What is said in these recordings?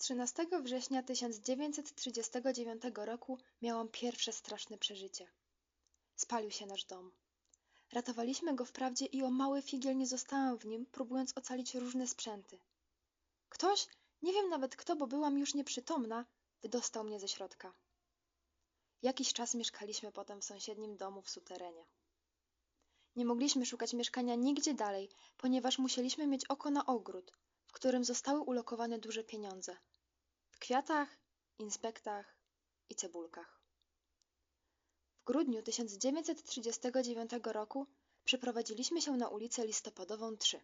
13 września 1939 roku miałam pierwsze straszne przeżycie. Spalił się nasz dom. Ratowaliśmy go wprawdzie i o mały figiel nie zostałam w nim, próbując ocalić różne sprzęty. Ktoś, nie wiem nawet kto, bo byłam już nieprzytomna, wydostał mnie ze środka. Jakiś czas mieszkaliśmy potem w sąsiednim domu w suterenie. Nie mogliśmy szukać mieszkania nigdzie dalej, ponieważ musieliśmy mieć oko na ogród, w którym zostały ulokowane duże pieniądze. W kwiatach, inspektach i cebulkach. W grudniu 1939 roku przeprowadziliśmy się na ulicę Listopadową 3.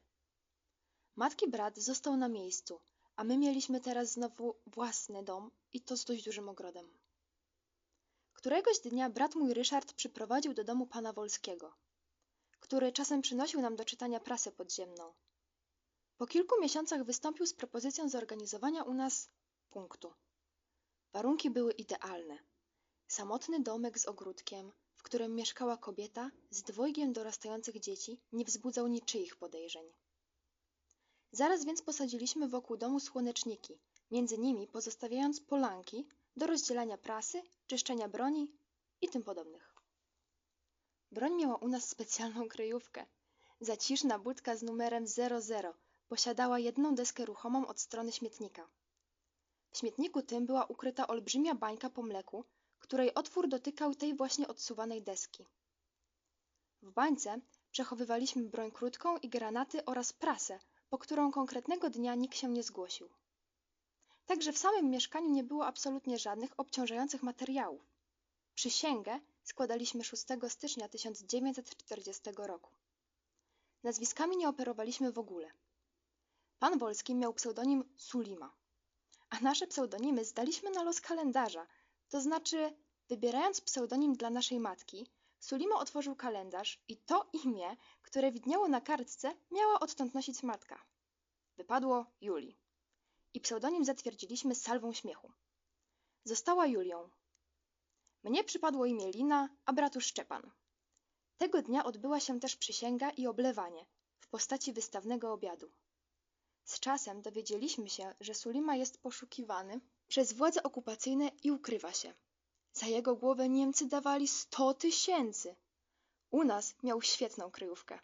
Matki brat został na miejscu, a my mieliśmy teraz znowu własny dom i to z dość dużym ogrodem. Któregoś dnia brat mój Ryszard przyprowadził do domu pana Wolskiego, który czasem przynosił nam do czytania prasę podziemną. Po kilku miesiącach wystąpił z propozycją zorganizowania u nas punktu. Warunki były idealne. Samotny domek z ogródkiem, w którym mieszkała kobieta z dwojgiem dorastających dzieci, nie wzbudzał niczyich podejrzeń. Zaraz więc posadziliśmy wokół domu słoneczniki, między nimi pozostawiając polanki do rozdzielania prasy, czyszczenia broni i tym podobnych. Broń miała u nas specjalną kryjówkę. Zaciszna budka z numerem 00 posiadała jedną deskę ruchomą od strony śmietnika. W śmietniku tym była ukryta olbrzymia bańka po mleku, której otwór dotykał tej właśnie odsuwanej deski. W bańce przechowywaliśmy broń krótką i granaty oraz prasę, po którą konkretnego dnia nikt się nie zgłosił. Także w samym mieszkaniu nie było absolutnie żadnych obciążających materiałów. Przysięgę składaliśmy 6 stycznia 1940 roku. Nazwiskami nie operowaliśmy w ogóle. Pan Wolski miał pseudonim Sulima, a nasze pseudonimy zdaliśmy na los kalendarza, to znaczy, wybierając pseudonim dla naszej matki, Sulimo otworzył kalendarz i to imię, które widniało na kartce, miała odtąd nosić matka. Wypadło Julii. I pseudonim zatwierdziliśmy salwą śmiechu. Została Julią. Mnie przypadło imię Lina, a bratu Szczepan. Tego dnia odbyła się też przysięga i oblewanie w postaci wystawnego obiadu. Z czasem dowiedzieliśmy się, że Sulima jest poszukiwany przez władze okupacyjne i ukrywa się. Za jego głowę Niemcy dawali sto tysięcy. U nas miał świetną kryjówkę.